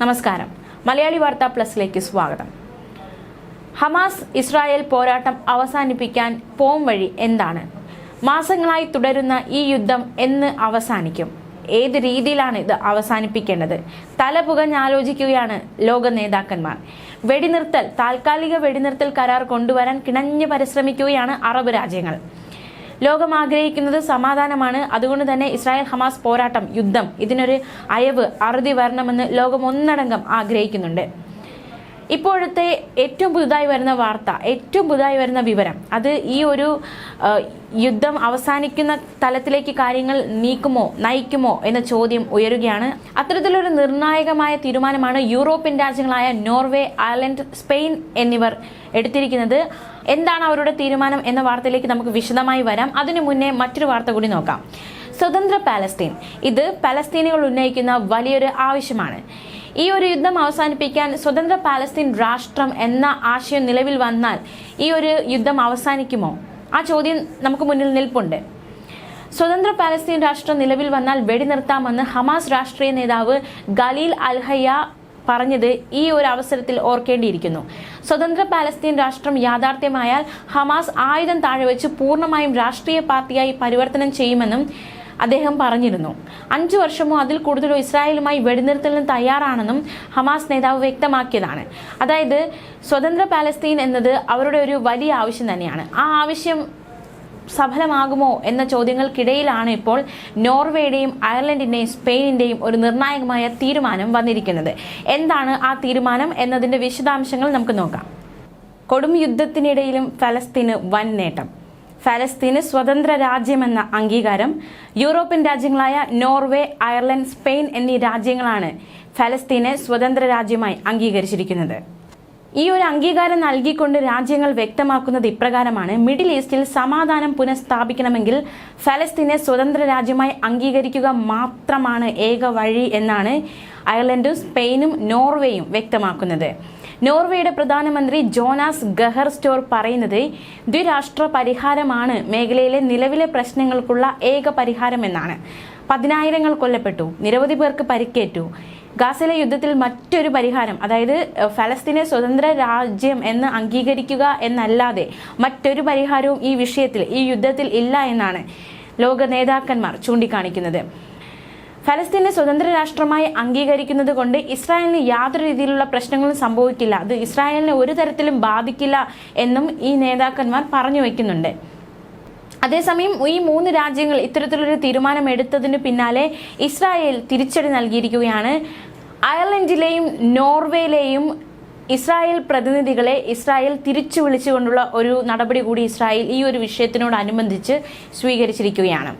നമസ്കാരം. മലയാളി വാർത്ത പ്ലസിലേക്ക് സ്വാഗതം. ഹമാസ് ഇസ്രായേൽ പോരാട്ടം അവസാനിപ്പിക്കാൻ പോം വഴി എന്താണ്? മാസങ്ങളായി തുടരുന്ന ഈ യുദ്ധം എന്ന് അവസാനിക്കും. ഏത് രീതിയിലാണ് ഇത് അവസാനിപ്പിക്കേണ്ടത്? തല പുകഞ്ഞാലോചിക്കുകയാണ് ലോക നേതാക്കന്മാർ. വെടിനിർത്തൽ താൽക്കാലിക വെടിനിർത്തൽ കരാർ കൊണ്ടുവരാൻ കിണഞ്ഞു പരിശ്രമിക്കുകയാണ് അറബ് രാജ്യങ്ങൾ. ലോകം ആഗ്രഹിക്കുന്നത് സമാധാനമാണ്. അതുകൊണ്ട് തന്നെ ഇസ്രായേൽ ഹമാസ് പോരാട്ടം യുദ്ധം ഇതിനൊരു അയവ് അറുതി വരണമെന്ന് ലോകം ഒന്നടങ്കം ആഗ്രഹിക്കുന്നുണ്ട്. ഇപ്പോഴത്തെ ഏറ്റവും പുതുതായി വരുന്ന വാർത്ത ഏറ്റവും പുതുതായി വരുന്ന വിവരം അത് ഈ ഒരു യുദ്ധം അവസാനിക്കുന്ന തലത്തിലേക്ക് കാര്യങ്ങൾ നീക്കുമോ നയിക്കുമോ എന്ന ചോദ്യം ഉയരുകയാണ്. അത്തരത്തിലൊരു നിർണായകമായ തീരുമാനമാണ് യൂറോപ്യൻ രാജ്യങ്ങളായ നോർവേ അയർലൻഡ് സ്പെയിൻ എന്നിവർ എടുത്തിരിക്കുന്നത്. എന്താണ് അവരുടെ തീരുമാനം എന്ന വാർത്തയിലേക്ക് നമുക്ക് വിശദമായി വരാം. അതിനു മുന്നേ മറ്റൊരു വാർത്ത കൂടി നോക്കാം. സ്വതന്ത്ര പാലസ്തീൻ. ഇത് പലസ്തീനുകൾ ഉന്നയിക്കുന്ന വലിയൊരു ആവശ്യമാണ്. ഈ ഒരു യുദ്ധം അവസാനിപ്പിക്കാൻ സ്വതന്ത്ര പാലസ്തീൻ രാഷ്ട്രം എന്ന ആശയം നിലവിൽ വന്നാൽ ഈ ഒരു യുദ്ധം അവസാനിക്കുമോ? ആ ചോദ്യം നമുക്ക് മുന്നിൽ നിൽപ്പുണ്ട്. സ്വതന്ത്ര പാലസ്തീൻ രാഷ്ട്രം നിലവിൽ വന്നാൽ വെടിനിർത്താമെന്ന് ഹമാസ് രാഷ്ട്രീയ നേതാവ് ഖലീൽ അൽഹയ്യ പറഞ്ഞത് ഈ ഒരു അവസരത്തിൽ ഓർക്കേണ്ടിയിരിക്കുന്നു. സ്വതന്ത്ര പാലസ്തീൻ രാഷ്ട്രം യാഥാർത്ഥ്യമായാൽ ഹമാസ് ആയുധം താഴെ വെച്ച് പൂർണമായും രാഷ്ട്രീയ പാർട്ടിയായി പരിവർത്തനം ചെയ്യുമെന്നും അദ്ദേഹം പറഞ്ഞിരുന്നു. അഞ്ചു വർഷമോ അതിൽ കൂടുതലോ ഇസ്രായേലുമായി വെടിനിർത്തലിന് തയ്യാറാണെന്നും ഹമാസ് നേതാവ് വ്യക്തമാക്കിയതാണ്. അതായത് സ്വതന്ത്ര പാലസ്തീൻ എന്നത് അവരുടെ ഒരു വലിയ ആവശ്യം തന്നെയാണ്. ആ ആവശ്യം സഫലമാകുമോ എന്ന ചോദ്യങ്ങൾക്കിടയിലാണ് ഇപ്പോൾ നോർവേയുടെയും അയർലൻഡിന്റെയും സ്പെയിനിന്റെയും ഒരു നിർണായകമായ തീരുമാനം വന്നിരിക്കുന്നത്. എന്താണ് ആ തീരുമാനം എന്നതിന്റെ വിശദാംശങ്ങൾ നമുക്ക് നോക്കാം. കൊടും യുദ്ധത്തിനിടയിലും ഫലസ്തീന് വൻ നേട്ടം ഫലസ്തീന് സ്വതന്ത്ര രാജ്യമെന്ന അംഗീകാരം യൂറോപ്യൻ രാജ്യങ്ങളായ നോർവേ അയർലൻഡ് സ്പെയിൻ എന്നീ രാജ്യങ്ങളാണ് ഫലസ്തീനെ സ്വതന്ത്ര രാജ്യമായി അംഗീകരിച്ചിരിക്കുന്നത്. ഈ ഒരു അംഗീകാരം നൽകിക്കൊണ്ട് രാജ്യങ്ങൾ വ്യക്തമാക്കുന്നത് ഇപ്രകാരമാണ്. മിഡിൽ ഈസ്റ്റിൽ സമാധാനം പുനഃസ്ഥാപിക്കണമെങ്കിൽ ഫലസ്തീനെ സ്വതന്ത്ര രാജ്യമായി അംഗീകരിക്കുക മാത്രമാണ് ഏക വഴി എന്നാണ് അയർലൻഡും സ്പെയിനും നോർവേയും വ്യക്തമാക്കുന്നത്. നോർവേയുടെ പ്രധാനമന്ത്രി ജോനാസ് ഗഹർ സ്റ്റോർ പറയുന്നത് ദ്വിരാഷ്ട്ര പരിഹാരമാണ് മേഖലയിലെ നിലവിലെ പ്രശ്നങ്ങൾക്കുള്ള ഏക പരിഹാരമെന്നാണ് പതിനായിരങ്ങൾ കൊല്ലപ്പെട്ടു നിരവധി പേർക്ക് പരിക്കേറ്റു. ഗാസയിലെ യുദ്ധത്തിൽ മറ്റൊരു പരിഹാരം അതായത് ഫലസ്തീനെ സ്വതന്ത്ര രാജ്യം എന്ന് അംഗീകരിക്കുക എന്നല്ലാതെ മറ്റൊരു പരിഹാരവും ഈ വിഷയത്തിൽ ഈ യുദ്ധത്തിൽ ഇല്ല എന്നാണ് ലോക നേതാക്കന്മാർ ചൂണ്ടിക്കാണിക്കുന്നത്. ഫലസ്തീനെ സ്വതന്ത്ര രാഷ്ട്രമായി അംഗീകരിക്കുന്നത് കൊണ്ട് ഇസ്രായേലിന് യാതൊരു രീതിയിലുള്ള പ്രശ്നങ്ങളും സംഭവിക്കില്ല. അത് ഇസ്രായേലിനെ ഒരു തരത്തിലും ബാധിക്കില്ല എന്നും ഈ നേതാക്കന്മാർ പറഞ്ഞു വയ്ക്കുന്നുണ്ട് അതേസമയം ഈ മൂന്ന് രാജ്യങ്ങൾ ഇത്തരത്തിലൊരു തീരുമാനം എടുത്തതിന് പിന്നാലെ ഇസ്രായേൽ തിരിച്ചടി നൽകിയിരിക്കുകയാണ്. അയർലൻഡിലെയും നോർവേയിലെയും ഇസ്രായേൽ പ്രതിനിധികളെ ഇസ്രായേൽ തിരിച്ചു വിളിച്ചുകൊണ്ടുള്ള ഒരു നടപടി കൂടി ഇസ്രായേൽ ഈ ഒരു വിഷയത്തിനോടനുബന്ധിച്ച് സ്വീകരിച്ചിരിക്കുകയാണ്.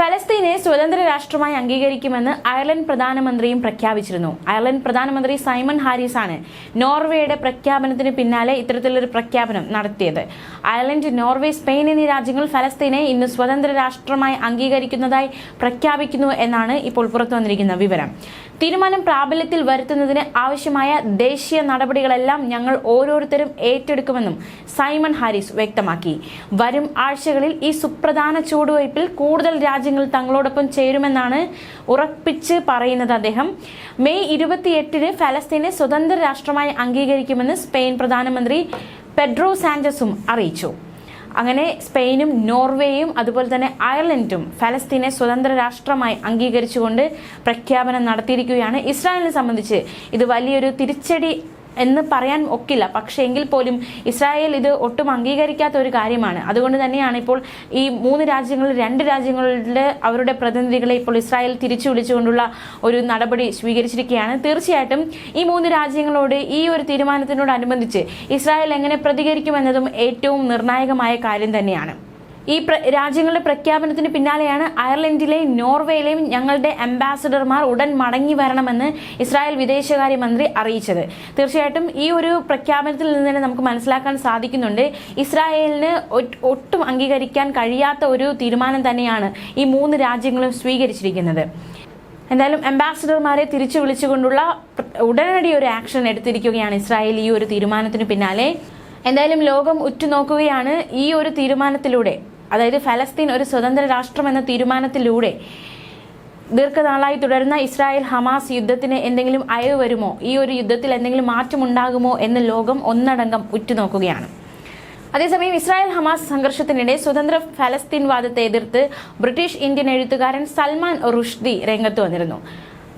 ഫലസ്തീനെ സ്വതന്ത്ര രാഷ്ട്രമായി അംഗീകരിക്കുമെന്ന് അയർലൻഡ് പ്രധാനമന്ത്രിയും പ്രഖ്യാപിച്ചിരുന്നു. അയർലൻഡ് പ്രധാനമന്ത്രി സൈമൺ ഹാരിസ് ആണ് നോർവേയുടെ പ്രഖ്യാപനത്തിന് പിന്നാലെ ഇത്തരത്തിലൊരു പ്രഖ്യാപനം നടത്തിയത്. അയർലൻഡ് നോർവേ സ്പെയിൻ എന്നീ രാജ്യങ്ങൾ ഫലസ്തീനെ ഇന്ന് സ്വതന്ത്ര രാഷ്ട്രമായി അംഗീകരിക്കുന്നതായി പ്രഖ്യാപിക്കുന്നു എന്നാണ് ഇപ്പോൾ പുറത്തു വന്നിരിക്കുന്ന വിവരം. തീരുമാനം പ്രാബല്യത്തിൽ വരുത്തുന്നതിന് ആവശ്യമായ ദേശീയ നടപടികളെല്ലാം ഞങ്ങൾ ഓരോരുത്തരും ഏറ്റെടുക്കുമെന്നും സൈമൺ ഹാരിസ് വ്യക്തമാക്കി. വരും ആഴ്ചകളിൽ ഈ സുപ്രധാന ചുവടുവയ്പിൽ കൂടുതൽ രാജ്യങ്ങൾ തങ്ങളോടൊപ്പം ചേരുമെന്നാണ് ഉറപ്പിച്ച് പറയുന്നത് അദ്ദേഹം. മെയ് ഇരുപത്തിയെട്ടിന് ഫലസ്തീനെ സ്വതന്ത്ര രാഷ്ട്രമായി അംഗീകരിക്കുമെന്ന് സ്പെയിൻ പ്രധാനമന്ത്രി പെഡ്രോ സാഞ്ചസും അറിയിച്ചു. അങ്ങനെ സ്പെയിനും നോർവേയും അതുപോലെ തന്നെ അയർലൻഡും ഫലസ്തീനെ സ്വതന്ത്ര രാഷ്ട്രമായി അംഗീകരിച്ചുകൊണ്ട് പ്രഖ്യാപനം നടത്തിയിരിക്കുകയാണ്. ഇസ്രായേലിനെ സംബന്ധിച്ച് ഇത് വലിയൊരു തിരിച്ചടി എന്ന് പറയാൻ ഒക്കില്ല. പക്ഷേ എങ്കിൽ പോലും ഇസ്രായേൽ ഇത് ഒട്ടും അംഗീകരിക്കാത്ത ഒരു കാര്യമാണ്. അതുകൊണ്ട് തന്നെയാണ് ഇപ്പോൾ ഈ മൂന്ന് രാജ്യങ്ങളിൽ രണ്ട് രാജ്യങ്ങളിലെ അവരുടെ പ്രതിനിധികളെ ഇപ്പോൾ ഇസ്രായേൽ തിരിച്ചു വിളിച്ചുകൊണ്ടുള്ള ഒരു നടപടി സ്വീകരിച്ചിരിക്കുകയാണ്. തീർച്ചയായിട്ടും ഈ മൂന്ന് രാജ്യങ്ങളോട് ഈ ഒരു തീരുമാനത്തിനോടനുബന്ധിച്ച് ഇസ്രായേൽ എങ്ങനെ പ്രതികരിക്കുമെന്നതും ഏറ്റവും നിർണായകമായ കാര്യം തന്നെയാണ്. ഈ രാജ്യങ്ങളുടെ പ്രഖ്യാപനത്തിന് പിന്നാലെയാണ് അയർലൻഡിലെയും നോർവേയിലെയും ഞങ്ങളുടെ അംബാസഡർമാർ ഉടൻ മടങ്ങി വരണമെന്ന് ഇസ്രായേൽ വിദേശകാര്യമന്ത്രി അറിയിച്ചത്. തീർച്ചയായിട്ടും ഈ ഒരു പ്രഖ്യാപനത്തിൽ നിന്ന് തന്നെ നമുക്ക് മനസ്സിലാക്കാൻ സാധിക്കുന്നുണ്ട്. ഇസ്രായേലിന് ഒട്ടും അംഗീകരിക്കാൻ കഴിയാത്ത ഒരു തീരുമാനം തന്നെയാണ് ഈ മൂന്ന് രാജ്യങ്ങളും സ്വീകരിച്ചിരിക്കുന്നത്. എന്തായാലും അംബാസഡർമാരെ തിരിച്ചു വിളിച്ചുകൊണ്ടുള്ള ഉടനടി ഒരു ആക്ഷൻ എടുത്തിരിക്കുകയാണ് ഇസ്രായേൽ ഈ ഒരു തീരുമാനത്തിന് പിന്നാലെ. എന്തായാലും ലോകം ഉറ്റുനോക്കുകയാണ് ഈ ഒരു തീരുമാനത്തിലൂടെ. അതായത് ഫലസ്തീൻ ഒരു സ്വതന്ത്ര രാഷ്ട്രം എന്ന തീരുമാനത്തിലൂടെ ദീർഘനാളായി തുടരുന്ന ഇസ്രായേൽ ഹമാസ് യുദ്ധത്തിന് എന്തെങ്കിലും അയവ് വരുമോ? ഈ ഒരു യുദ്ധത്തിൽ എന്തെങ്കിലും മാറ്റമുണ്ടാകുമോ എന്ന് ലോകം ഒന്നടങ്കം ഉറ്റുനോക്കുകയാണ്. അതേസമയം ഇസ്രായേൽ ഹമാസ് സംഘർഷത്തിനിടെ സ്വതന്ത്ര ഫലസ്തീൻ വാദത്തെ എതിർത്ത് ബ്രിട്ടീഷ് ഇന്ത്യൻ എഴുത്തുകാരൻ സൽമാൻ റുഷ്ദി രംഗത്ത് വന്നിരുന്നു.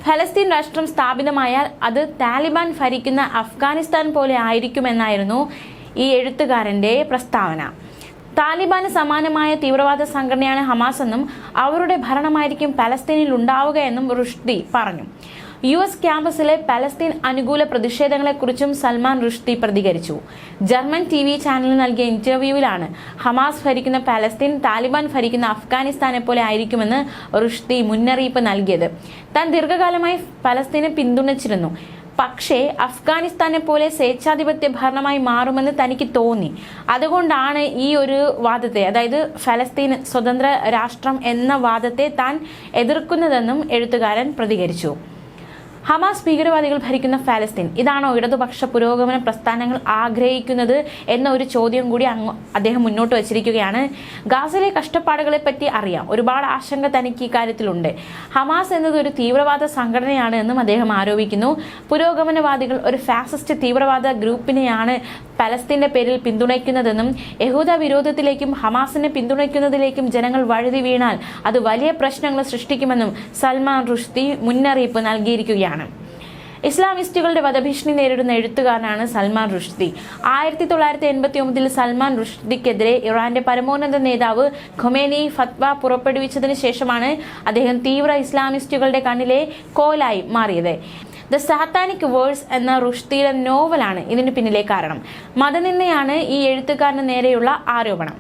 ഫലസ്തീൻ രാഷ്ട്രം സ്ഥാപിതമായാൽ അത് താലിബാൻ ഭരിക്കുന്ന അഫ്ഗാനിസ്ഥാൻ പോലെ ആയിരിക്കുമെന്നായിരുന്നു ഈ എഴുത്തുകാരന്റെ പ്രസ്താവന. താലിബാന് സമാനമായ തീവ്രവാദ സംഘടനയാണ് ഹമാസ് എന്നും അവരുടെ ഭരണമായിരിക്കും പലസ്തീനിൽ ഉണ്ടാവുകയെന്നും റുഷ്ദി പറഞ്ഞു. യു എസ് ക്യാമ്പസിലെ പലസ്തീൻ അനുകൂല പ്രതിഷേധങ്ങളെക്കുറിച്ചും സൽമാൻ റുഷ്ദി പ്രതികരിച്ചു. ജർമ്മൻ ടി വി ചാനലിന് നൽകിയ ഇന്റർവ്യൂവിലാണ് ഹമാസ് ഭരിക്കുന്ന പലസ്തീൻ താലിബാൻ ഭരിക്കുന്ന അഫ്ഗാനിസ്ഥാനെ പോലെ ആയിരിക്കുമെന്ന് റുഷ്ദി മുന്നറിയിപ്പ് നൽകിയത്. താൻ ദീർഘകാലമായി പലസ്തീനെ പിന്തുണച്ചിരുന്നു. പക്ഷേ അഫ്ഗാനിസ്ഥാനെ പോലെ സ്വേച്ഛാധിപത്യ ഭരണമായി മാറുമെന്ന് തനിക്ക് തോന്നി. അതുകൊണ്ടാണ് ഈ ഒരു വാദത്തെ അതായത് ഫലസ്തീൻ സ്വതന്ത്ര രാഷ്ട്രം എന്ന വാദത്തെ താൻ എതിർക്കുന്നതെന്നും എഴുത്തുകാരൻ പ്രതികരിച്ചു. ഹമാസ് ഭീകരവാദികൾ ഭരിക്കുന്ന ഫലസ്തീൻ. ഇതാണോ ഇടതുപക്ഷ പുരോഗമന പ്രസ്ഥാനങ്ങൾ ആഗ്രഹിക്കുന്നത് എന്ന ഒരു ചോദ്യം കൂടി അദ്ദേഹം മുന്നോട്ട് വച്ചിരിക്കുകയാണ്. ഗാസയിലെ കഷ്ടപ്പാടുകളെ പറ്റി അറിയാം. ഒരുപാട് ആശങ്ക തനിക്ക് ഇക്കാര്യത്തിലുണ്ട്. ഹമാസ് എന്നത് ഒരു തീവ്രവാദ സംഘടനയാണ് എന്നും അദ്ദേഹം ആരോപിക്കുന്നു. പുരോഗമനവാദികൾ ഒരു ഫാസിസ്റ്റ് തീവ്രവാദ ഗ്രൂപ്പിനെയാണ് പലസ്തീന്റെ പേരിൽ പിന്തുണയ്ക്കുന്നതെന്നും യഹൂദ വിരോധത്തിലേക്കും ഹമാസിനെ പിന്തുണയ്ക്കുന്നതിലേക്കും ജനങ്ങൾ വഴുതി വീണാൽ അത് വലിയ പ്രശ്നങ്ങൾ സൃഷ്ടിക്കുമെന്നും സൽമാൻ റുഷ്ദി മുന്നറിയിപ്പ് നൽകിയിരിക്കുകയാണ്. ഇസ്ലാമിസ്റ്റുകളുടെ വധഭീഷണി നേരിടുന്ന എഴുത്തുകാരനാണ് സൽമാൻ റുഷ്ദി. ആയിരത്തി തൊള്ളായിരത്തി എൺപത്തി ഒമ്പതിൽ സൽമാൻ റുഷ്ദിക്കെതിരെ ഇറാന്റെ പരമോന്നത നേതാവ് ഖൊമേനി ഫത്വ പുറപ്പെടുവിച്ചതിന് ശേഷമാണ് അദ്ദേഹം തീവ്ര ഇസ്ലാമിസ്റ്റുകളുടെ കണ്ണിലെ കോലായി മാറിയത്. ദ സാത്താനിക് വേഴ്സ് എന്ന റുഷ്തിയുടെ നോവലാണ് ഇതിന് പിന്നിലെ കാരണം. മതനിന്ദയാണ് ഈ എഴുത്തുകാരന് നേരെയുള്ള ആരോപണം.